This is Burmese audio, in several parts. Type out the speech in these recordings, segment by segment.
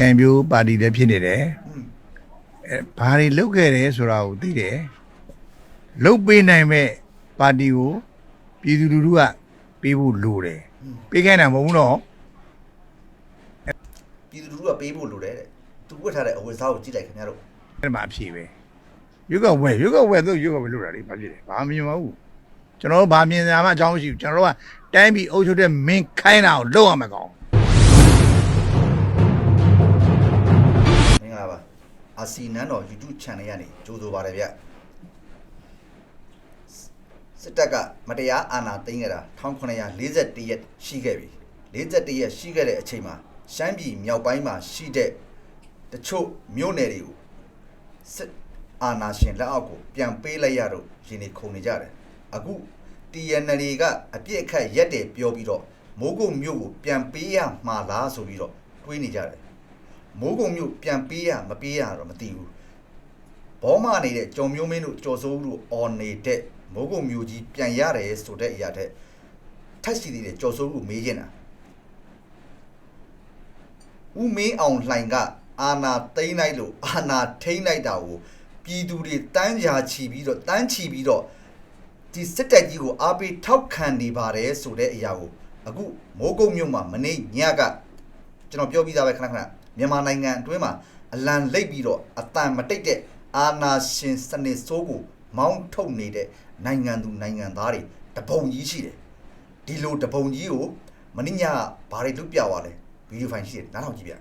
ကံပြိုးပါတီလည်းဖြစ်နေတယ်อืมအဲဘာတွေလုပ်ခဲ့တယ်ဆိုတာကိုသိတယ်လုပ်ပေးနိုင်မဲ့ပါတီကိုပြည်သူလူထုကပေးဖို့လိုတယ်ပေးခိုင်းတာမဟုတ်ဘူးနော်ပြည်သူလူထုကပေးဖို့လိုတယ်တဲ့သူဝတ်ထားတဲ့အဝတ်အစားကိုကြည့်လိုက်ခင်ဗျားတို့အဲ့မှာအဖြေပဲရုပ်ကဝဲရုပ်ကဝဲသူရုပ်ကဝဲလို့တာလေဘာဖြစ်လဲဘာမမြင်ပါဘူးကျွန်တော်တို့ဘာမြင်ရမှအကြောင်းမရှိဘူးကျွန်တော်တို့ကတိုင်းပြည်အုပ်ချုပ်တဲ့မင်းခိုင်းတာကိုလုပ်ရမှာကောင် အာစီနန်းတော် YouTube channel ကနေကြိုးဆိုပါတယ်ဗျစစ်တပ်ကမတရားအာဏာသိမ်းခဲ့တာ1941ရက်ရှိခဲ့ပြီ41ရက်ရှိခဲ့တဲ့အချိန်မှာရှမ်းပြည်မြောက်ပိုင်းမှာရှိတဲ့တချို့မြို့နယ်တွေကိုစစ်အာဏာရှင်လက်အောက်ကိုပြန်ပေးလိုက်ရတော့ရင်းနေခုန်နေကြတယ်အခု TNL ကအပြစ်အခတ်ရက်တယ်ပြောပြီးတော့မိုးကုတ်မြို့ကိုပြန်ပေးရမှာလားဆိုပြီးတော့တွေးနေကြတယ် မိုးကုံမြို့ပြန်ပေးရမပေးရတော့မသိဘူးဘောမနေတဲ့ကြော်မျိုးမင်းတို့ကြော်စိုးဦးတို့အော်နေတဲ့မိုးကုံမြို့ကြီးပြန်ရတယ်ဆိုတဲ့အရာတဲ့ထက်စီသေးတဲ့ကြော်စိုးဦးကိုမေးချင်တာဦးမင်းအောင်လှိုင်ကအာနာသိမ့်လိုက်လို့အာနာထိမ့်လိုက်တာကိုပြည်သူတွေတန်းရာချီပြီးတော့တန်းချီပြီးတော့ဒီစစ်တပ်ကြီးကိုအားပေးထောက်ခံနေပါတယ်ဆိုတဲ့အရာကိုအခုမိုးကုံမြို့မှာမနေ့ညကကျွန်တော်ပြောပြီးသားပဲခဏခဏ မြန်မာနိုင်ငံအတွင်းမှာအလံလိပ်ပြီးတော့အတန်မတိတ်တဲ့အာနာရှင်စနစ်ဆိုးကိုမောင်းထုတ်နေတဲ့နိုင်ငံသူနိုင်ငံသားတွေတပုံကြီးရှိတယ်ဒီလိုတပုံကြီးကိုမင်းညကဘာတွေလုပ်ပြသွားလဲဗီဒီယိုဖိုင်ရှိတယ်နားထောင်ကြည့်ပြ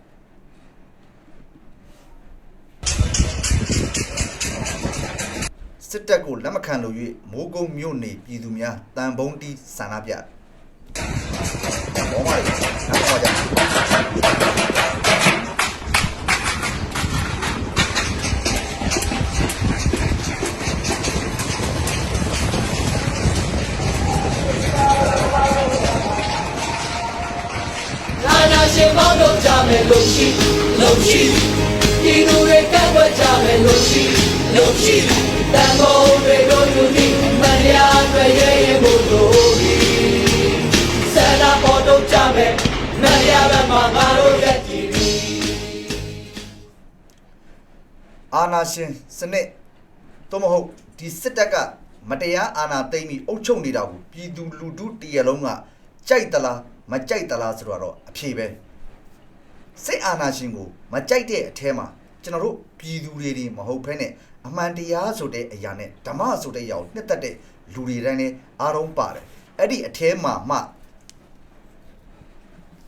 စစ်တပ်ကိုလက်မခံလို့၍မိုးကုံမြို့နေပြည်သူများတန်ပုံးတီးဆန္ဒပြဘောမလေးနားထောင်ကြ လို့ရှိလို့ရှိဒီလူတွေကပ်ွက်ကြမယ်လို့ရှိလို့ရှိတန်ဖိုးတွေတို့ယူပြီးမတရားတွေရဲရဲဖို့တို့ဒီဆန္ဒပေါ်တို့ကြမယ်မတရားပဲမှာငါတို့ရဲ့ကြည်ပြီးအာနာရှင်စနစ်သို့မဟုတ်ဒီစစ်တပ်ကမတရားအာဏာသိမ်းပြီးအုပ်ချုပ်နေတာကိုပြည်သူလူထုတရလုံးကကြိုက်သလားမကြိုက်သလားဆိုတော့အဖြေပဲ စစ်အာဏာရှင်ကိုမကြိုက်တဲ့အထဲမှာကျွန်တော်တို့ပြည်သူတွေတွေမဟုတ်ဘဲနဲ့အမှန်တရားဆိုတဲ့အရာနဲ့ဓမ္မဆိုတဲ့အရာကိုနှစ်သက်တဲ့လူတွေတိုင်းလည်းအားလုံးပါတယ်အဲ့ဒီအထဲမှာမှ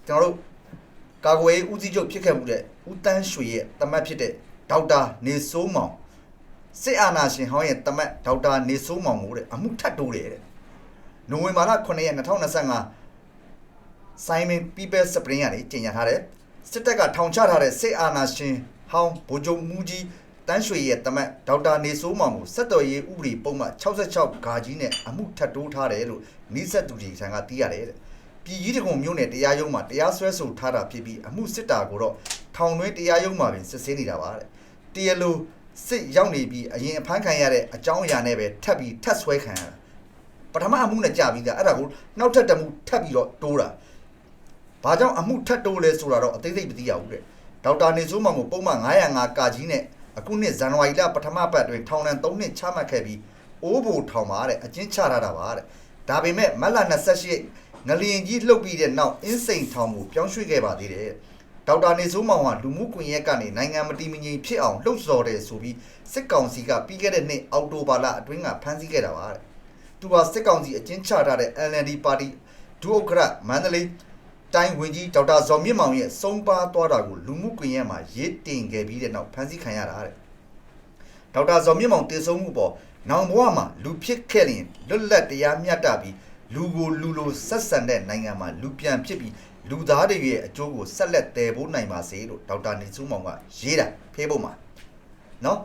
ကျွန်တော်တို့ကာကွယ်ရေးဦးစီးချုပ်ဖြစ်ခဲ့မှုတဲ့ဦးတန်းရွှေရဲ့တမတ်ဖြစ်တဲ့ဒေါက်တာနေစိုးမောင်စစ်အာဏာရှင်ဟောင်းရဲ့တမတ်ဒေါက်တာနေစိုးမောင်ကိုတဲ့အမှုထပ်တိုးတယ်တဲ့နိုဝင်ဘာလ9ရက်2025 Simon People Spring ကနေကြေညာထားတယ် စစ်တပ်ကထောင်ချထားတဲ့စစ်အာဏာရှင်ဟောင်းဗိုလ်ချုပ်မူကြီးတန်းရွှေရဲ့တမတ်ဒေါက်တာနေစိုးမောင်ကိုဆက်တော်ရေးဥပဒေပုံမှန်66ဂါကြီးနဲ့အမှုထပ်တိုးထားတယ်လို့နှိစက်သူကြီးဆန်ကသိရတယ်တဲ့ပြည်ကြီးတကုံမြို့နယ်တရားရုံးမှာတရားစွဲဆိုထားတာဖြစ်ပြီးအမှုစစ်တာကိုတော့ထောင်တွင်းတရားရုံးမှာပင်စစ်ဆေးနေတာပါတဲ့တရားလိုစစ်ရောက်နေပြီးအရင်အဖမ်းခံရတဲ့အကြောင်းအရာနဲ့ပဲထပ်ပြီးထပ်ဆွဲခံရတာပထမအမှုနဲ့ကြာပြီးသားအဲ့ဒါကိုနောက်ထပ်တစ်မှုထပ်ပြီးတော့တိုးတာ ဘာကြောင့်အမှုထပ်တိုးလဲဆိုတာတော့အသေးစိတ်မသိရဘူးတဲ့ဒေါက်တာနေစိုးမောင်ကိုပုံမှန်905ကာကြီးနဲ့အခုနှစ်ဇန်နဝါရီလပထမပတ်အတွင်းထောင်ဒဏ်3နှစ်ချမှတ်ခဲ့ပြီးအိုးဘိုထောင်ပါတဲ့အကျဉ်းချထားတာပါတဲ့ဒါပေမဲ့မတ်လ28ငလျင်ကြီးလှုပ်ပြီးတဲ့နောက်အင်းစိန်ထောင်ကိုပြောင်းရွှေ့ခဲ့ပါသေးတယ်ဒေါက်တာနေစိုးမောင်ဟာလူမှုကွန်ရက်ကနေနိုင်ငံမတည်မငြိမ်ဖြစ်အောင်လှုပ်ဆော်တယ်ဆိုပြီးစစ်ကောင်စီကပြီးခဲ့တဲ့နှစ်အောက်တိုဘာလအတွင်းကဖမ်းဆီးခဲ့တာပါတဲ့သူဟာစစ်ကောင်စီအကျဉ်းချထားတဲ့ LND ပါတီဒုဥက္ကဋ္ဌမန္တလေး တိုင်းဝင်ကြီးဒေါက်တာဇော်မြင့်မောင်ရဲ့စုံပါသွားတာကိုလူမှုကွန်ရက်မှာရေးတင်ခဲ့ပြီးတဲ့နောက်ဖမ်းဆီးခံရတာတဲ့ဒေါက်တာဇော်မြင့်မောင်တည်ဆုံမှုပေါ်နောင်ဘဝမှာလူဖြစ်ခဲ့ရင်လွတ်လပ်တရားမျှတပြီးလူကိုလူလိုဆက်ဆံတဲ့နိုင်ငံမှာလူပြန်ဖြစ်ပြီးလူသားတွေရဲ့အကျိုးကိုဆက်လက်တည်ဖို့နိုင်ပါစေလို့ဒေါက်တာနေစုမောင်ကရေးတာဖေးဖို့မှာနော်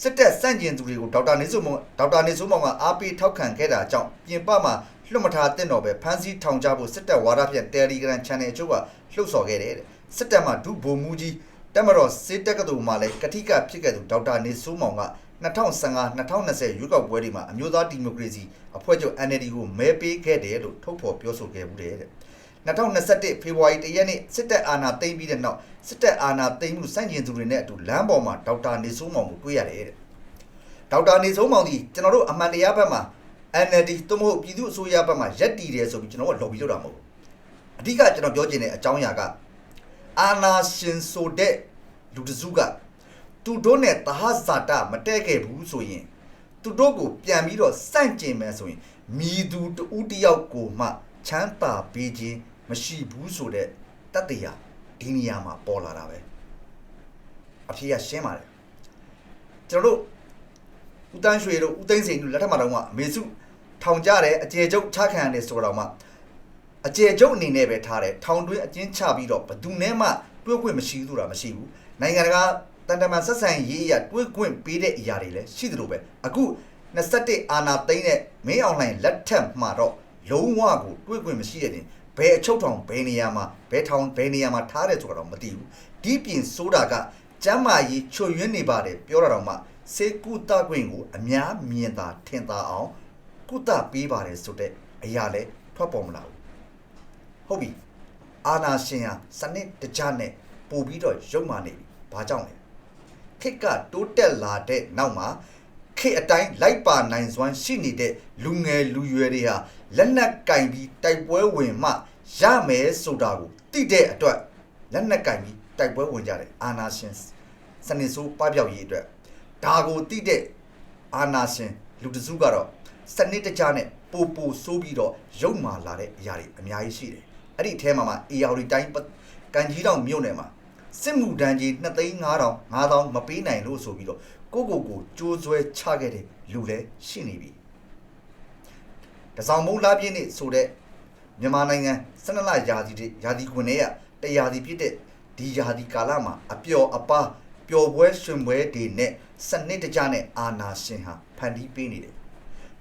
စစ်တပ်စန့်ကျင်သူတွေကိုဒေါက်တာနေစုမောင်ဒေါက်တာနေစုမောင်ကအားပေးထောက်ခံခဲ့တာကြောင့်ပြင်ပမှာ လွတ်မထားတဲ့တော့ပဲဖမ်းဆီးထောင်ချဖို့စစ်တပ်ဝါဒဖြန့် Telegram Channel အချို့ကလှုပ်ဆော်ခဲ့တယ်တဲ့စစ်တပ်မှာဒုဗိုလ်မှူးကြီးတက်မတော်စေတက်ကတူမှာလည်းကတိကဖြစ်ခဲ့သူဒေါက်တာနေစိုးမောင်က2015-2020ရွေးကောက်ပွဲတွေမှာအမျိုးသားဒီမိုကရေစီအဖွဲ့ချုပ် NLD ကိုမဲပေးခဲ့တယ်လို့ထုတ်ဖော်ပြောဆိုခဲ့မှုတဲ့2021ဖေဖော်ဝါရီ1ရက်နေ့စစ်တပ်အာဏာသိမ်းပြီးတဲ့နောက်စစ်တပ်အာဏာသိမ်းမှုစန့်ကျင်သူတွေနဲ့အတူလမ်းပေါ်မှာဒေါက်တာနေစိုးမောင်ကိုတွေ့ရတယ်တဲ့ဒေါက်တာနေစိုးမောင်ဒီကျွန်တော်တို့အမှန်တရားဘက်မှာ NLD သို့မဟုတ်ပြည်သူ့အစိုးရဘက်မှာရက်တည်တယ်ဆိုပြီးကျွန်တော်က lobby လုပ်တာမဟုတ်ဘူးအဓိကကျွန်တော်ပြောချင်တဲ့အကြောင်းအရာကအာနာရှင်ဆိုတဲ့လူတစ်စုကသူတို့နဲ့တဟဇာတမတည့်ခဲ့ဘူးဆိုရင်သူတို့ကိုပြန်ပြီးတော့စန့်ကျင်မယ်ဆိုရင်မြည်သူတဦးတစ်ယောက်ကိုမှချမ်းသာပေးခြင်းမရှိဘူးဆိုတဲ့တတ်တရားဒီနေရာမှာပေါ်လာတာပဲအဖေကရှင်းပါတယ်ကျွန်တော်တို့ဦးတန်းရွှေတို့ဦးသိန်းစိန်တို့လက်ထက်မှာတော့ကအမေစု ထောင်ကြတယ်အကျေကျုပ်ချခံရတယ်ဆိုတော့မှအကျေကျုပ်အနေနဲ့ပဲထားတယ်ထောင်တွင်းအကျဉ်းချပြီးတော့ဘယ်သူနဲ့မှတွေးခွင့်မရှိဘူးဆိုတာမရှိဘူးနိုင်ငံတကာတန်တမန်ဆက်ဆံရေးအရတွေးခွင့်ပေးတဲ့အရာတွေလည်းရှိသလိုပဲအခု21အာနာသိန်းနဲ့မင်းအောင်လှိုင်လက်ထက်မှာတော့လုံးဝကိုတွေးခွင့်မရှိတဲ့တင်ဘယ်အချုပ်ထောင်ဘယ်နေရာမှာဘယ်ထောင်ဘယ်နေရာမှာထားတယ်ဆိုတာတော့မသိဘူးဒီပြင်ဆိုတာကကျမ်းမာရေးချွတ်ယွင်းနေပါတယ်ပြောတာတော့မှစေကုတခွင့်ကိုအများမြင်သာထင်သာအောင် ကုသပေးပါတယ်ဆိုတဲ့အရာလဲထွက်ပေါ်မလာဘူးဟုတ်ပြီအာနာရှင်ဟာစနစ်တကျနဲ့ပို့ပြီးတော့ရုပ်မာနေပြီဘာကြောင့်လဲခေတ်ကတိုးတက်လာတဲ့နောက်မှာခေတ်အတိုင်းလိုက်ပါနိုင်စွမ်းရှိနေတဲ့လူငယ်လူရွယ်တွေဟာလက်နက်ကင်ပြီးတိုက်ပွဲဝင်မှရမယ်ဆိုတာကိုသိတဲ့အတွက်လက်နက်ကင်ပြီးတိုက်ပွဲဝင်ကြတယ်အာနာရှင်စနစ်ဆိုးပပျောက်ရေးအတွက်ဒါကိုသိတဲ့အာနာရှင်လူတစုကတော့ စနစ်တကျနဲ့ပိုပိုဆိုးပြီးတော့ရုပ်မာလာတဲ့အရာတွေအများကြီးရှိတယ်အဲ့ဒီအထဲမှာမှ AR တိုင်းကန်ကြီးတောင်မြို့နယ်မှာစစ်မှုတန်းကြီး2သိန်း5000 5000မပေးနိုင်လို့ဆိုပြီးတော့ကိုကိုကိုကြိုးဆွဲချခဲ့တဲ့လူလည်းရှိနေပြီတစောင်းမုံလာပြည့်နေ့ဆိုတဲ့မြန်မာနိုင်ငံ12လရာသီတွေရာသီခွင်တွေကတရာသီဖြစ်တဲ့ဒီရာသီကာလမှာအပျော်အပါပျော်ပွဲရှင်ပွဲတွေနဲ့စနစ်တကျနဲ့အာနာရှင်ဟာဖန်တီးပေးနေတယ်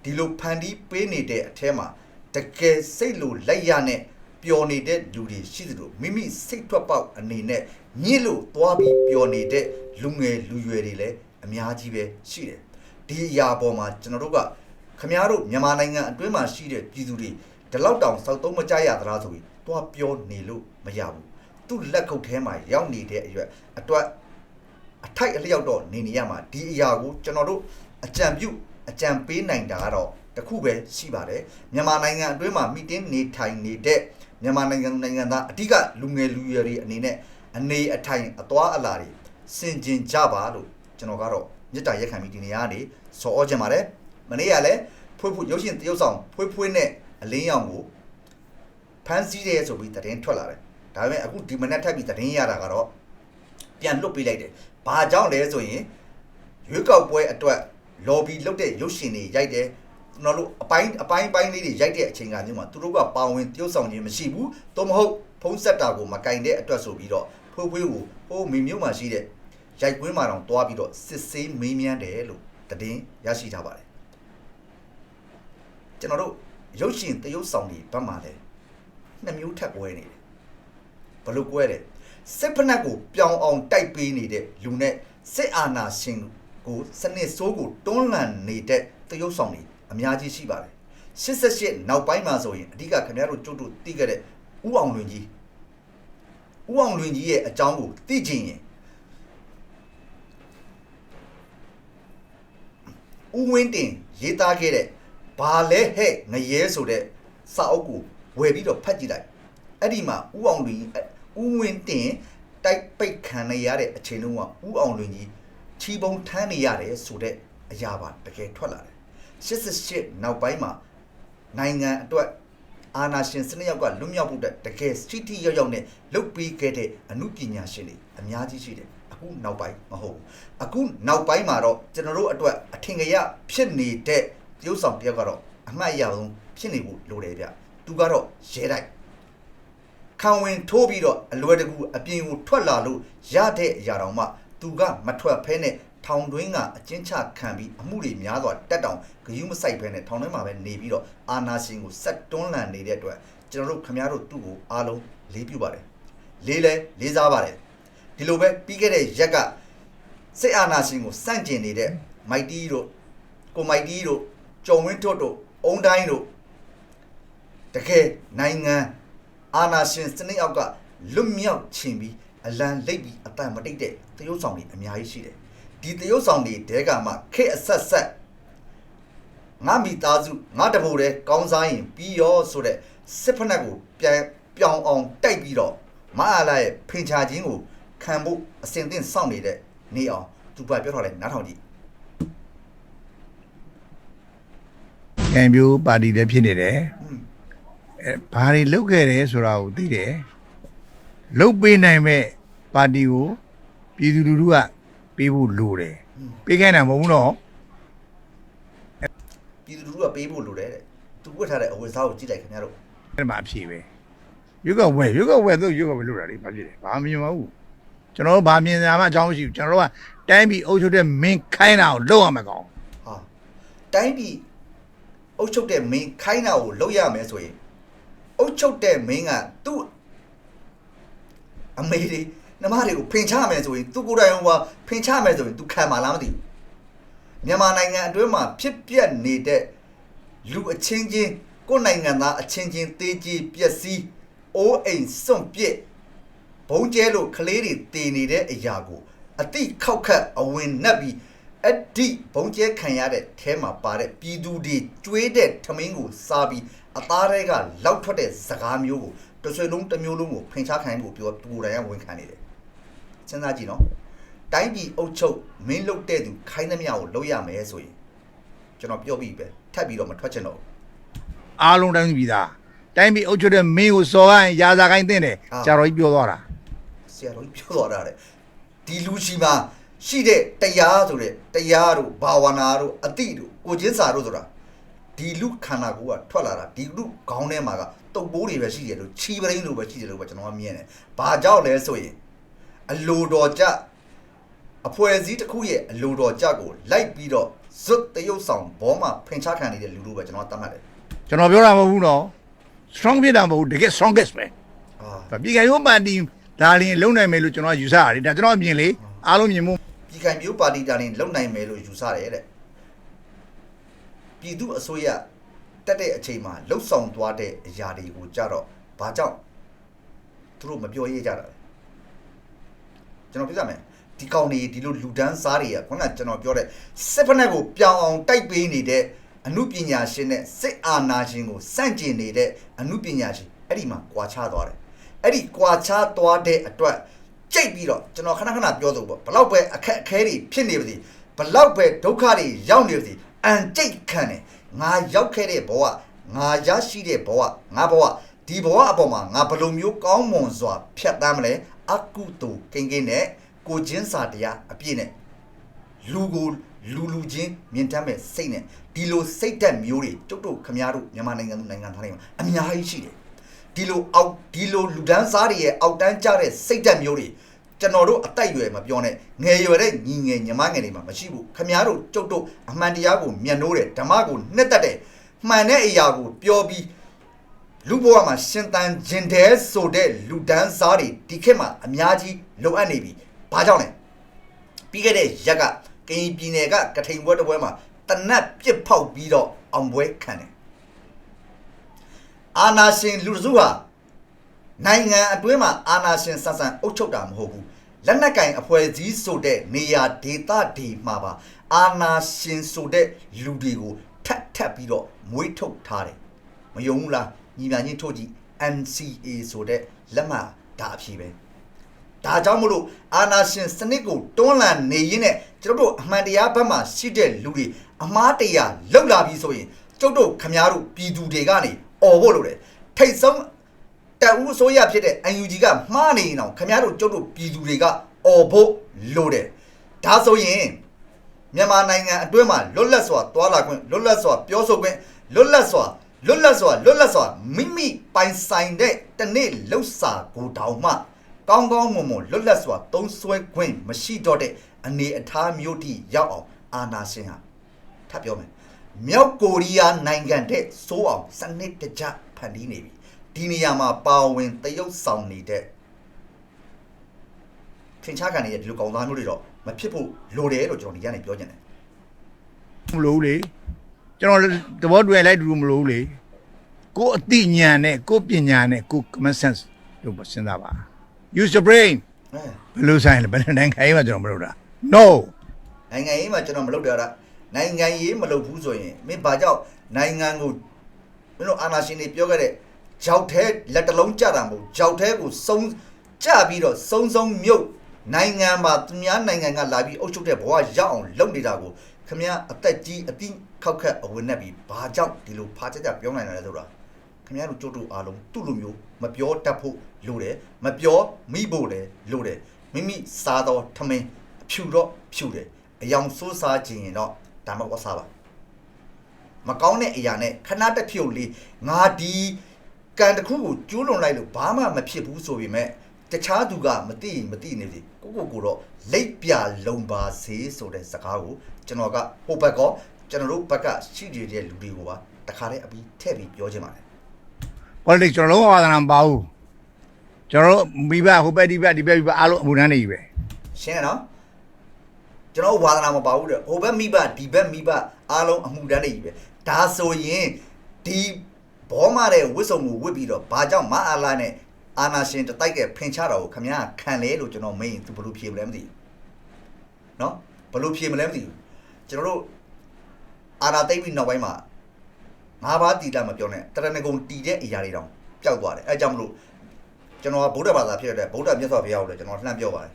ဒီလိုဖန်တီးပေးနေတဲ့အထဲမှာတကယ်စိတ်လိုလက်ရနဲ့ပျော်နေတဲ့လူတွေရှိသလိုမိမိစိတ်ထွက်ပေါက်အနေနဲ့ညစ်လို့သွားပြီးပျော်နေတဲ့လူငယ်လူရွယ်တွေလည်းအများကြီးပဲရှိတယ်ဒီအရာပေါ်မှာကျွန်တော်တို့ကခမားတို့မြန်မာနိုင်ငံအတွင်းမှာရှိတဲ့ပြည်သူတွေဒီလောက်တောင်စောက်သုံးမကြရသလားဆိုပြီးတွားပြောနေလို့မရဘူးသူ့လက်ခုပ်ထဲမှာရောက်နေတဲ့အရွက်အတွက်အထိုက်အလျောက်တော့နေနေရမှာဒီအရာကိုကျွန်တော်တို့အကြံပြု အကြံပေးနိုင်တာကတော့တစ်ခုပဲရှိပါတယ်မြန်မာနိုင်ငံအတွင်းမှာမိတင်းနေထိုင်နေတဲ့မြန်မာနိုင်ငံနိုင်ငံသားအဓိကလူငယ်လူရွယ်တွေအနေနဲ့အနေအထိုင်အသွားအလာတွေစင်ကျင်ကြပါလို့ကျွန်တော်ကတော့မေတ္တာရက်ခံပြီးဒီနေရာကနေဆော်ဩခြင်းပါတယ်မနေ့ကလည်းဖွေးဖွေးရုပ်ရှင်တရုပ်ဆောင်ဖွေးဖွေးနဲ့အလင်းရောင်ကိုဖမ်းဆီးတယ်ဆိုပြီးသတင်းထွက်လာတယ်ဒါပေမဲ့အခုဒီမနက်ထပ်ပြီးသတင်းရတာကတော့ပြန်လွတ်ပေးလိုက်တယ်ဘာကြောင့်လဲဆိုရင်ရွေးကောက်ပွဲအတွက် lobby လုပ်တဲ့ရုပ်ရှင်တွေရိုက်တယ်ကျွန်တော်တို့အပိုင်းအပိုင်းပိုင်းလေးတွေရိုက်တဲ့အချိန်ကမျိုးမှာသူတို့ကပါဝင်တရုပ်ဆောင်ခြင်းမရှိဘူးသို့မဟုတ်ဖုံးဆက်တာကိုမကင်တဲ့အတွက်ဆိုပြီးတော့ဖွေးဖွေးကိုဟိုမိမျိုးမှာရှိတဲ့ရိုက်ကွင်းမှာတော့တွားပြီးတော့စစ်ဆေးမေးမြန်းတယ်လို့သတင်းရရှိထားပါတယ်ကျွန်တော်တို့ရုပ်ရှင်တရုပ်ဆောင်တွေဘက်မှာလည်းနှစ်မျိုးထပ်ကွဲနေတယ်ဘယ်လိုကွဲတယ်စစ်ဖက်နှက်ကိုပြောင်းအောင်တိုက်ပေးနေတဲ့လူနဲ့စစ်အာဏာရှင် ကိုစနစ်ဆိုးကိုတွန်းလှန်နေတဲ့တရုပ်ဆောင်တွေအများကြီးရှိပါတယ်88နောက်ပိုင်းမှာဆိုရင်အဓိကခင်ဗျားတို့ကျွတ်တို့သိခဲ့တဲ့ဥအောင်လွင်ကြီးဥအောင်လွင်ကြီးရဲ့အကြောင်းကိုသိချင်ရင်ဥဝင်းတင်ရေးသားခဲ့တဲ့ဘာလဲဟဲ့ငရဲဆိုတဲ့စာအုပ်ကိုဝယ်ပြီးတော့ဖတ်ကြည့်လိုက်အဲ့ဒီမှာဥအောင်လွင်ကြီးဥဝင်းတင်တိုက်ပိတ်ခံရတဲ့အချိန်တုန်းကဥအောင်လွင်ကြီး ချီပုံထမ်းနေရတယ်ဆိုတဲ့အရာပါတကယ်ထွက်လာတယ်88နောက်ပိုင်းမှာနိုင်ငံအတွက်အာနာရှင်စနစ်ရောက်ကလွတ်မြောက်ဖို့အတွက်တကယ်စီတီရောက်ရောက်နဲ့လုတ်ပြီးခဲ့တဲ့အမှုပညာရှင်တွေအများကြီးရှိတယ်အခုနောက်ပိုင်းမဟုတ်ဘူးအခုနောက်ပိုင်းမှာတော့ကျွန်တော်တို့အတွက်အထင်ကြီးဖြစ်နေတဲ့ရုပ်ဆောင်တယောက်ကတော့အမှတ်အရဆုံးဖြစ်နေဖို့လိုတယ်ဗျသူကတော့ရဲတိုက်ခံဝင်ထိုးပြီးတော့အလွယ်တကူအပြင်ကိုထွက်လာလို့ရတဲ့အရာတော်မှ သူကမထွက်ဖဲနဲ့ထောင်တွင်းကအကျဉ်းချခံပြီးအမှုတွေများစွာတက်တောင်ဂယုမဆိုင်ဖဲနဲ့ထောင်ထဲမှာပဲနေပြီးတော့အာနာရှင်ကိုဆက်တွန်းလှန်နေတဲ့အတွက်ကျွန်တော်တို့ခမည်းတော်သူ့ကိုအားလုံးလေးပြုပါတယ်လေးလဲလေးစားပါတယ်ဒီလိုပဲပြီးခဲ့တဲ့ရက်ကစစ်အာနာရှင်ကိုစန့်ကျင်နေတဲ့မိုက်တီတို့ကိုမိုက်တီတို့ကြုံဝင်းထွတ်တို့အုံတိုင်းတို့တကယ်နိုင်ငံအာနာရှင်စနစ်အောက်ကလွတ်မြောက်ခြင်းပြီး အလံလိပ်ပြီးအတန်မတိတ်တဲ့တရုတ်ဆောင်တွေအများကြီးရှိတယ်ဒီတရုတ်ဆောင်တွေတဲကမှခက်အဆက်ဆက်ငါမိသားစုငါတဘူတဲ့ကောင်းစားရင်ပြီးရောဆိုတဲ့စစ်ဖက်နှက်ကိုပြန်ပြောင်းအောင်တိုက်ပြီးတော့မအားလာရဲ့ဖင်ချာခြင်းကိုခံဖို့အစဉ်သင့်စောင့်နေတဲ့နေအောင်သူပါပြောထားလိုက်နားထောင်ကြည့်ကံပြိုးပါတီလည်းဖြစ်နေတယ်อืมအဲဘာတွေလုပ်ခဲ့တယ်ဆိုတာကိုသိတယ် လုပ်ပေးနိုင်မဲ့ပါတီကိုပြည်သူလူထုကပေးဖို့လိုတယ်ပေးခိုင်းတာမဟုတ်ဘူးနော်ပြည်သူလူထုကပေးဖို့လိုတယ်တဲ့သူဝတ်ထားတဲ့အဝတ်စားကိုကြည့်လိုက်ခင်ဗျားတို့အဲ့မှာအဖြေပဲရုပ်ကဝဲရုပ်ကဝဲသူရုပ်ကဝဲလို့တာလေဘာဖြစ်လဲဘာမမြင်ပါဘူးကျွန်တော်တို့ဘာမြင်ကြမှာအကြောင်းမရှိဘူးကျွန်တော်တို့ကတိုင်းပြည်အုပ်ချုပ်တဲ့မင်းခိုင်းတာကိုလုပ်ရမှာကောင်ဟာတိုင်းပြည်အုပ်ချုပ်တဲ့မင်းခိုင်းတာကိုလုပ်ရမယ်ဆိုရင်အုပ်ချုပ်တဲ့မင်းကသူ့ အမေတွေနှမတွေကိုဖင်ချမယ်ဆိုရင်သူကိုယ်တိုင်ဟိုဖင်ချမယ်ဆိုရင် तू ခံမှာလားမသိဘူးမြန်မာနိုင်ငံအတွင်းမှာဖြစ်ပျက်နေတဲ့လူအချင်းချင်းကိုယ်နိုင်ငံသားအချင်းချင်းတေးကြီးပျက်စီးအိုးအိမ်စွန့်ပစ်ဘုံကျဲလို့ကလေးတွေတည်နေတဲ့အရာကိုအတိခောက်ခတ်အဝင်နှက်ပြီးအတိဘုံကျဲခံရတဲ့အဲမှာပါတဲ့ပြည်သူတွေကျွေးတဲ့ထမင်းကိုစားပြီးအသားတွေကလောက်ထွက်တဲ့စကားမျိုးကို တစ်ဆွေလုံးတစ်မျိုးလုံးကိုဖင်ချခိုင်းဖို့ပြောပူတိုင်ကဝင်ခံနေတယ်စဉ်းစားကြည့်နော်တိုင်းပြည်အုပ်ချုပ်မင်းလုတ်တဲ့သူခိုင်းသမျှကိုလုပ်ရမယ်ဆိုရင်ကျွန်တော်ပြောပြီးပဲထပ်ပြီးတော့မထွက်ချင်တော့ဘူးအားလုံးတိုင်းပြည်သားတိုင်းပြည်အုပ်ချုပ်တဲ့မင်းကိုစော်ခိုင်းရာဇာခိုင်းတဲ့တယ်အာကြာတော်ကြီးပြောသွားတာဆရာတော်ကြီးပြောသွားတာတဲ့ဒီလူရှိမှာရှိတဲ့တရားဆိုတဲ့တရားတို့ဘာဝနာတို့အတိတို့ကိုချင်းစာတို့ဆိုတာဒီလူခန္ဓာကိုယ်ကထွက်လာတာဒီလူခေါင်းထဲမှာက တုပ်ပိုးတွေပဲရှိတယ်လို့ချီပရင်းလိုပဲရှိတယ်လို့ပဲကျွန်တော်ကမြင်တယ်။ဘာကြောင့်လဲဆိုရင်အလိုတော်ကြအဖွဲ့အစည်းတစ်ခုရဲ့အလိုတော်ကြကိုလိုက်ပြီးတော့ဇွတ်တရုပ်ဆောင်ဘောမှာဖင်ချခံနေတဲ့လူတို့ပဲကျွန်တော်ကသတ်မှတ်တယ်ကျွန်တော်ပြောတာမဟုတ်ဘူးနော် strong ဖြစ်တာမဟုတ်ဘူးတကယ် strongest ပဲ။အာပြည်ခိုင်ရုံးပါတီဒါလင်းလုံနိုင်မယ်လို့ကျွန်တော်ယူဆရတယ်ဒါကျွန်တော်အမြင်လေအားလုံးမြင်မှုပြည်ခိုင်မျိုးပါတီတာရင်လုံနိုင်မယ်လို့ယူဆတယ်တဲ့ပြည်သူအစိုးရ တက်တဲ့အချိန်မှာလှုပ်ဆောင်သွားတဲ့အရာတွေကိုကြတော့ဘာကြောင့်သူတို့မပြောရကြတာလဲကျွန်တော်ပြပြမယ်ဒီကောင်တွေဒီလိုလူဒန်းစားတွေကခုနကကျွန်တော်ပြောတဲ့စစ်ဖက်နဲ့ကိုပြောင်းအောင်တိုက်ပေးနေတဲ့အမှုပညာရှင်နဲ့စစ်အာဏာရှင်ကိုစန့်ကျင်နေတဲ့အမှုပညာရှင်အဲ့ဒီမှာကွာခြားသွားတယ်အဲ့ဒီကွာခြားသွားတဲ့အတွက်ကြိတ်ပြီးတော့ကျွန်တော်ခဏခဏပြောဆိုပေါ့ဘလောက်ပဲအခက်အခဲတွေဖြစ်နေပါစေဘလောက်ပဲဒုက္ခတွေရောက်နေပါစေအန်ကြိတ်ခံတယ် ငါရောက်ခဲ့တဲ့ဘဝငါရရှိတဲ့ဘဝငါဘဝဒီဘဝအပေါ်မှာငါဘယ်လိုမျိုးကောင်းမွန်စွာဖြတ်သန်းမလဲအကုသိုလ်ကိန်းကိန်းနဲ့ကိုချင်းစာတရားအပြည့်နဲ့လူကိုလူလူချင်းမြင်တတ်မဲ့စိတ်နဲ့ဒီလိုစိတ်ဓာတ်မျိုးတွေကျုပ်တို့ခမားတို့မြန်မာနိုင်ငံသူနိုင်ငံသားတွေမှာအများကြီးရှိတယ်ဒီလိုအောက်ဒီလိုလူဒန်းစားတွေရဲ့အောက်တန်းကျတဲ့စိတ်ဓာတ်မျိုးတွေ ကျွန်တော်တို့အတိုက်အရွယ်မပြောနဲ့ငယ်ရွယ်တဲ့ညီငယ်ညီမငယ်တွေမှာမရှိဘူးခမားတို့ကျုပ်တို့အမှန်တရားကိုမျက်နှိုးတယ်ဓမ္မကိုနှစ်သက်တယ်မှန်တဲ့အရာကိုပြောပြီးလူဘဝမှာရှင်တန်ဂျင်တဲဆိုတဲ့လူဒန်းစားတွေဒီခေတ်မှာအများကြီးလိုအပ်နေပြီ။ဘာကြောင့်လဲ။ပြီးခဲ့တဲ့ရက်ကကရင်ပြည်နယ်ကကထိန်ပွဲတစ်ပွဲမှာတနတ်ပြစ်ဖောက်ပြီးတော့အောင်ပွဲခံတယ်။အာနာရှင်လူစုဟာ နိုင်ငံအတွင်းမှာအာနာရှင်ဆန်ဆန်အုပ်ချုပ်တာမဟုတ်ဘူး။လက်နက်ကင်အဖွဲ့အစည်းဆိုတဲ့နေရာဒေသတွေမှာပါအာနာရှင်ဆိုတဲ့လူတွေကိုထပ်ထပ်ပြီးတော့မွေးထုတ်ထားတယ်။မယုံဘူးလားညီမချင်းထုတ်ကြည့် NCA ဆိုတဲ့လက်မှတ်ဒါအဖြစ်ပဲဒါကြောင့်မလို့အာနာရှင်စနစ်ကိုတွန်းလှန်နေရင်းနဲ့ကျွန်တော်တို့အမှန်တရားဘက်မှာရှိတဲ့လူတွေအမားတရားလောက်လာပြီဆိုရင်ကျုပ်တို့ခမားတို့ပြည်သူတွေကနေអော်ဖို့လိုတယ်ထိတ်ဆုံး တအူးအစိုးရဖြစ်တဲ့ UNG ကမှားနေရင်တော့ခမားတို့ကျုပ်တို့ပြည်သူတွေကអော်ဖို့လိုတယ်ဒါဆိုရင်မြန်မာနိုင်ငံအတွင်းမှာလွတ်လပ်စွာတွာလာခွင့်လွတ်လပ်စွာပြောဆိုခွင့်လွတ်လပ်စွာလွတ်လပ်စွာလွတ်လပ်စွာမိမိပိုင်ဆိုင်တဲ့တနေ့လှုပ်စာကိုတောင်မှကောင်းကောင်းမွန်မွန်လွတ်လပ်စွာသုံးစွဲခွင့်မရှိတော့တဲ့အနေအထားမျိုးတိရောက်အောင်အာနာရှင်ဟာထပ်ပြောမယ်မြောက်ကိုရီးယားနိုင်ငံတဲ့စိုးအောင်စနစ်တကျဖန်တီးနေပြီ ဒီနေရာမှာပါဝင်တရုတ်ဆောင်နေတဲ့ထင်ရှားခံနေတဲ့ဒီလိုကောင်သားမျိုးတွေတော့မဖြစ်ဖို့လိုတယ်လို့ကျွန်တော်ဒီကနေပြောချင်တယ်မလို့လေကျွန်တော်တဘောတွေ့လိုက်တူမလို့လေကိုယ်အသိဉာဏ်နဲ့ကိုယ်ပညာနဲ့ကိုယ် common sense လို့စဉ်းစားပါ use your brain အဲဘယ်လိုဆိုင်လဲဘယ်နိုင်ငံရေးမှာကျွန်တော်မလုပ်တာ no နိုင်ငံရေးမှာကျွန်တော်မလုပ်တော့တာနိုင်ငံရေးမလုပ်ဘူးဆိုရင်မင်းဘာကြောင့်နိုင်ငံကိုမင်းတို့အာဏာရှင်တွေပြောခဲ့တဲ့ ကြောက်သေးလက်တလုံးကြတာမဟုတ်ကြောက်သေးကိုစုံကြပြီးတော့စုံစုံမြုပ်နိုင်ငံမှာသူများနိုင်ငံကလာပြီးအုပ်ချုပ်တဲ့ဘဝရောက်အောင်လုပ်နေတာကိုခမရအသက်ကြီးအတိခောက်ခက်အဝင်နဲ့ပြီးဘာကြောင့်ဒီလိုဖားချက်ချက်ပြောနိုင်တယ်လဲဆိုတာခမရတို့ကြိုးတို့အားလုံးသူ့လိုမျိုးမပြောတတ်ဖို့လိုတယ်မပြောမိဖို့လည်းလိုတယ်မိမိစားတော့ထမင်းအဖြူတော့ဖြူတယ်အယောင်ဆိုးစားခြင်းရင်တော့ဒါမှမဟုတ်စားပါမကောင်းတဲ့အရာနဲ့ခဏတစ်ဖြုတ်လေးငါဒီ ကံတစ်ခုကိုကျိုးလွန်လိုက်လို့ဘာမှမဖြစ်ဘူးဆိုပေမဲ့တခြားသူကမသိရင်မသိနေလေကိုကိုကိုတော့လိပ်ပြလုံပါစေဆိုတဲ့စကားကိုကျွန်တော်ကဟိုဘက်ကရောကျွန်တော်တို့ဘက်ကရှိနေတဲ့လူတွေကိုပါတခါတည်းအပြီးထည့်ပြီးပြောချင်ပါတယ် politics ကျွန်တော်လုံးဝဝါသနာမပါဘူးကျွန်တော်တို့မိဘဟိုဘက်ဒီဘက်ဒီဘက်ဒီဘက်အားလုံးအမှုထမ်းနေပြီပဲရှင်းရနော်ကျွန်တော်ဝါသနာမပါဘူးတဲ့ဟိုဘက်မိဘဒီဘက်မိဘအားလုံးအမှုတန်းနေပြီပဲဒါဆိုရင်ဒီ ဘောမတဲ့ဝစ်စုံကိုဝစ်ပြီးတော့ဘာကြောင့်မအားလာနဲ့အာနာရှင်တတိုက်ကဖင်ချတာကိုခမရခံလဲလို့ကျွန်တော်မင်းသူဘယ်လိုဖြေမလဲမသိဘူးနော်ဘယ်လိုဖြေမလဲမသိဘူးကျွန်တော်တို့အာနာသိမ့်ပြီးနောက်ပိုင်းမှာငါးပါးတီတာမပြောနဲ့တရဏဂုံတီတဲ့အရာတွေတောင်ပျောက်သွားတယ်အဲကြောင့်မလို့ကျွန်တော်ကဗုဒ္ဓဘာသာဖြစ်တဲ့ဗုဒ္ဓမြတ်စွာဘုရားကိုလည်းကျွန်တော်လှမ်းပြောပါတယ်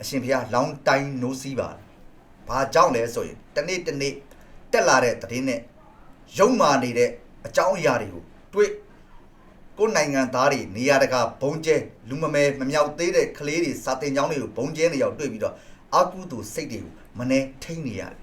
အရှင်ဘုရားလောင်းတိုင်းနိုးစီးပါဘာကြောင့်လဲဆိုရင်တနေ့တနေ့တက်လာတဲ့သတင်းနဲ့ရုံမာနေတဲ့ အကြောင်းအရာတွေကိုတွေ့ကိုယ်နိုင်ငံသားတွေနေရာတကာဘုံကျဲလူမမဲမမြောက်သေးတဲ့ကလေးတွေစာတင်ကျောင်းတွေကိုဘုံကျဲနေရောက်တွေ့ပြီးတော့အာကုသိုလ်စိတ်တွေကိုမနှဲထိန်နေရတယ်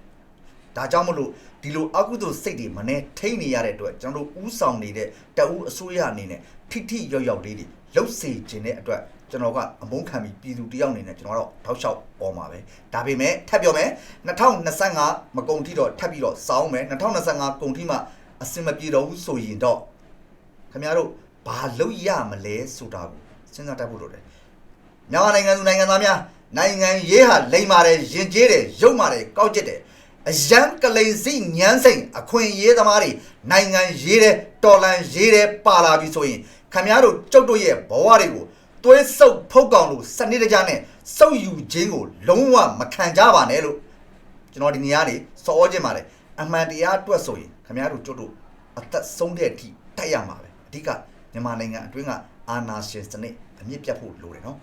ဒါကြောင့်မလို့ဒီလိုအာကုသိုလ်စိတ်တွေမနှဲထိန်နေရတဲ့အတွက်ကျွန်တော်တို့ဥဆောင်နေတဲ့တအူးအစိုးရအနေနဲ့ထိထိရောက်ရောက်လေးတွေလှုပ်စေခြင်းတဲ့အတွက်ကျွန်တော်ကအမုန်းခံပြီးပြည်သူတယောက်အနေနဲ့ကျွန်တော်ကတော့ထောက်လျှောက်ပေါ်မှာပဲဒါပေမဲ့ထပ်ပြောမယ်2025မကုန်ထိတော့ထပ်ပြီးတော့စောင်းမယ်2025ကုန်ထိမှ အစင်မပြေတော့ဘူးဆိုရင်တော့ခင်ဗျားတို့ဘာလုပ်ရမလဲဆိုတာကိုစဉ်းစားတတ်ဖို့လိုတယ်မြန်မာနိုင်ငံသူနိုင်ငံသားများနိုင်ငံရေးဟာလိမ်မာတယ်ယဉ်ကျေးတယ်ရုပ်မာတယ်ကောက်ကျစ်တယ်အယံကလိန်စီညမ်းစိန်အခွင့်အရေးသမားတွေနိုင်ငံရေးတယ်တော်လန်ရေးတယ်ပါလာပြီဆိုရင်ခမည်းတော်ကျုပ်တို့ရဲ့ဘဝတွေကိုသွေးဆုပ်ဖုတ်ကောင်လို့စနစ်တကျနဲ့စုပ်ယူခြင်းကိုလုံးဝမခံကြပါနဲ့လို့ကျွန်တော်ဒီနေရာနေစောခြင်းပါတယ်အမှန်တရားအတွက်ဆိုရင် ခမည်းတော်ကျုပ်တို့အသက်ဆုံးတဲ့အထိတိုက်ရမှာပဲအဓိကမြန်မာနိုင်ငံအတွင်းကအာဏာရှင်စနစ်အမြင့်ပြတ်ဖို့လိုတယ်နော်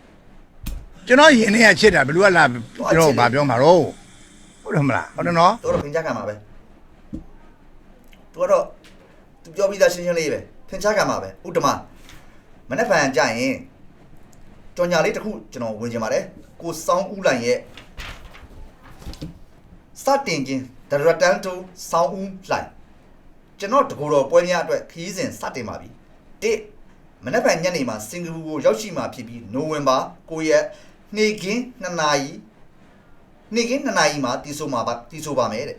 ကျွန်တော်ယင်နေရချစ်တာဘယ်လိုကလာကျွန်တော်ဘာပြောမှာတော့ဟုတ်တယ်မလားဟုတ်တယ်နော်သူတို့ဖင်ချခံမှာပဲသူကတော့သူပြောပြီးသားရှင်းရှင်းလေးပဲဖင်ချခံမှာပဲဥတ္တမမနေ့ဖန်ကြရင်ကြော်ညာလေးတစ်ခုကျွန်တော်ဝင်ချင်ပါတယ်ကိုစောင်းဦးလိုင်ရဲ့စတင်ခြင်း The Return to စောင်းဦးလိုင် ကျွန်တော်တကူတော်ပွဲများအတွက်ခရီးစဉ်စတင်ပါပြီတစ်မနေ့ဖန်ညနေမှာစင်ကာပူကိုရောက်ရှိမှာဖြစ်ပြီးနိုဝင်ဘာ9ရက်နေ့ကင်း2နာရီနေ့ကင်း2နာရီမှာတီဆိုမှာပါတီဆိုပါမယ်တဲ့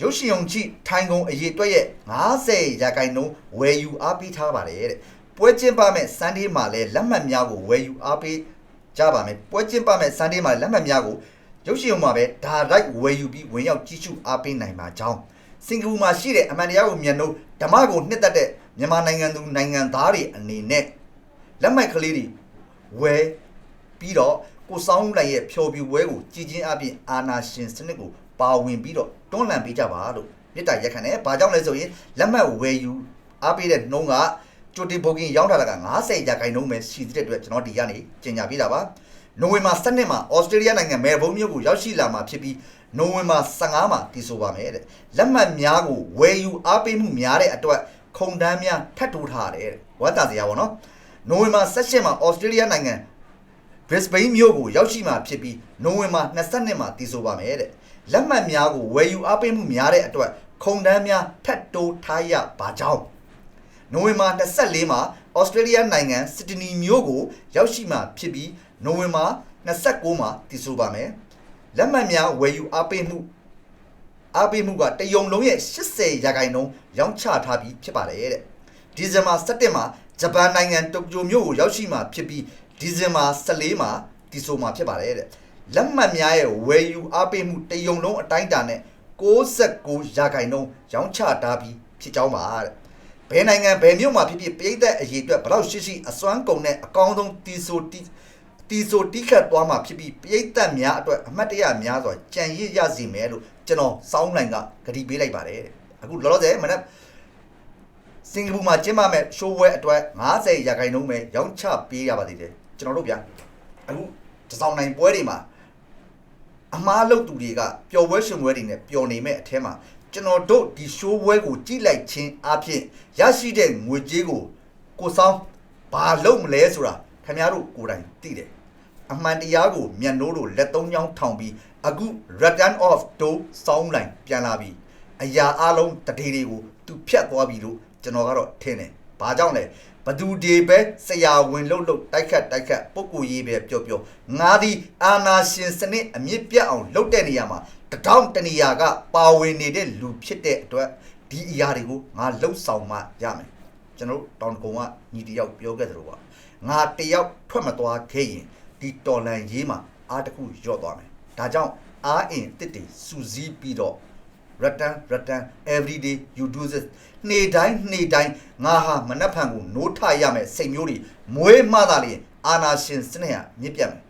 ရုပ်ရှင်ုံချိထိုင်ကုန်အရေးအတွက်ရဲ့90ရာခိုင်နှုန်းဝယ်ယူအားပေးထားပါတယ်တဲ့ပွဲကျင်းပမဲ့စန်ဒေးမှာလည်းလက်မှတ်များကိုဝယ်ယူအားပေးကြပါမယ်ပွဲကျင်းပမဲ့စန်ဒေးမှာလက်မှတ်များကိုရုပ်ရှင်ုံမှာပဲဒါရိုက်ဝယ်ယူပြီးဝင်ရောက်ကြည့်ရှုအားပေးနိုင်ပါကြောင်း စင်ကာပူမှာရှိတဲ့အမှန်တရားကိုမြင်လို့ဓမ္မကိုနှစ်သက်တဲ့မြန်မာနိုင်ငံသူနိုင်ငံသားတွေအနေနဲ့လက်မှတ်ကလေးတွေဝယ်ပြီးတော့ကိုစောင်းလိုက်ရဲ့ဖြော်ပြူပွဲကိုကြည်ချင်းအပြင်အာနာရှင်စနစ်ကိုပါဝင်ပြီးတော့တွန်းလှန်ပေးကြပါလို့မြစ်တာရက်ခံတယ်။ဘာကြောင့်လဲဆိုရင်လက်မှတ်ဝယ်ယူအားပေးတဲ့နှုံးကကြိုတင်ဘုတ်ကင်ရောက်လာတာက90ရာခိုင်နှုန်းပဲရှိသေးတဲ့အတွက်ကျွန်တော်ဒီကနေကြေညာပေးတာပါ။နိုဝင်ဘာ17မှာဩစတြေးလျနိုင်ငံမဲလ်ဘုန်းမြို့ကိုရောက်ရှိလာမှာဖြစ်ပြီး နိုဝင်ဘာ15မှာတည်ဆိုပါမယ်တဲ့။လက်မှတ်များကိုဝယ်ယူအားပေးမှုများတဲ့အတွက်ခုံတန်းများထပ်တိုးထားတယ်တဲ့။ဝတ်တာစရာပေါ့နော်။နိုဝင်ဘာ18မှာဩစတြေးလျနိုင်ငံ Brisbane မြို့ကိုရောက်ရှိမှာဖြစ်ပြီးနိုဝင်ဘာ22မှာတည်ဆိုပါမယ်တဲ့လက်မှတ်များကိုဝယ်ယူအားပေးမှုများတဲ့အတွက်ခုံတန်းများထပ်တိုးထားရပါကြောင်းနိုဝင်ဘာ24မှာဩစတြေးလျနိုင်ငံစစ်ဒနီမြို့ကိုရောက်ရှိမှာဖြစ်ပြီးနိုဝင်ဘာ29မှာတည်ဆိုပါမယ် လက်မှတ်များဝယ်ယူအားပေးမှုအားပေးမှုကတယုံလုံးရဲ့80ရာခိုင်နှုန်းရောင်းချထားပြီးဖြစ်ပါတယ်တဲ့ဒီဇင်ဘာ17မှာဂျပန်နိုင်ငံတိုကျိုမြို့ကိုရောက်ရှိမှာဖြစ်ပြီးဒီဇင်ဘာ14မှာတီဆိုမှာဖြစ်ပါတယ်တဲ့လက်မှတ်များရဲ့ဝယ်ယူအားပေးမှုတယုံလုံးအတိုင်းအတာနဲ့69ရာခိုင်နှုန်းရောင်းချထားပြီးဖြစ်ကြောင်းပါတဲ့ဒဘယ်နိုင်ငံဘယ်မြို့မှာဖြစ်ဖြစ်ပြည်သက်အရေးအတွက်ဘယ်တော့ရှိရှိအစွမ်းကုန်တဲ့အကောင်းဆုံးတီဆိုတီ တီဆိုတီခတ်သွားမှာဖြစ်ပြီးပြည်သက်များအတွက်အမှတ်တရများစွာကြံရည်ရစီမယ်လို့ကျွန်တော်စောင်းနိုင်ကဂတိပေးလိုက်ပါတယ်တဲ့အခုလောလောဆယ်မနက်စင်ကာပူမှာကျင်းပမဲ့ရှိုးဝဲအတွက်90ရာခိုင်နှုန်းပဲရောင်းချပေးရပါသေးတယ်ကျွန်တော်တို့ဗျအခုတစောင်းနိုင်ပွဲတွေမှာအမားလုတ်သူတွေကပျော်ပွဲရှင်ပွဲတွေနဲ့ပျော်နေမဲ့အထဲမှာကျွန်တော်တို့ဒီရှိုးပွဲကိုကြည့်လိုက်ခြင်းအပြင်ရရှိတဲ့ငွေကြေးကိုကိုဆောင်ဘာလုပ်မလဲဆိုတာခင်ဗျားတို့ကိုယ်တိုင်သိတယ် အမှန်တရားကိုမျက်နှိုးတို့လက်သုံးချောင်းထောင်ပြီးအခု return of do စောင်းလိုက်ပြန်လာပြီးအရာအလုံးတထေတွေကိုသူဖြတ်သွားပြီလို့ကျွန်တော်ကတော့ထင်တယ်ဘာကြောင့်လဲဘသူဒီပဲဆရာဝင်လို့လို့တိုက်ခတ်တိုက်ခတ်ပုပ်ကိုရေးပဲပြောပြောငါသည်အာနာရှင်စနစ်အမြင့်ပြတ်အောင်လုပ်တဲ့နေရာမှာတထောင်တနေရာကပါဝင်နေတဲ့လူဖြစ်တဲ့အတွက်ဒီအရာတွေကိုငါလှုပ်ဆောင်မှရမယ်ကျွန်တော်တို့တောင်ကုန်းကညီတယောက်ပြောခဲ့သလိုပါငါတယောက်ထွက်မသွားခဲ့ရင် ဒီတော်လန်ရေးမှာအားတစ်ခုရော့သွားမယ်ဒါကြောင့်အားအင်တစ်တွေစူးစီးပြီးတော့ return return every day you do this နေ့တိုင်းနေ့တိုင်းငါဟာမနှက်ဖန်ကိုနိုးထရမယ်စိတ်မျိုးတွေမွေးမှသာလေအာနာရှင်စနစ်ဟာမြင့်ပြတ်မယ်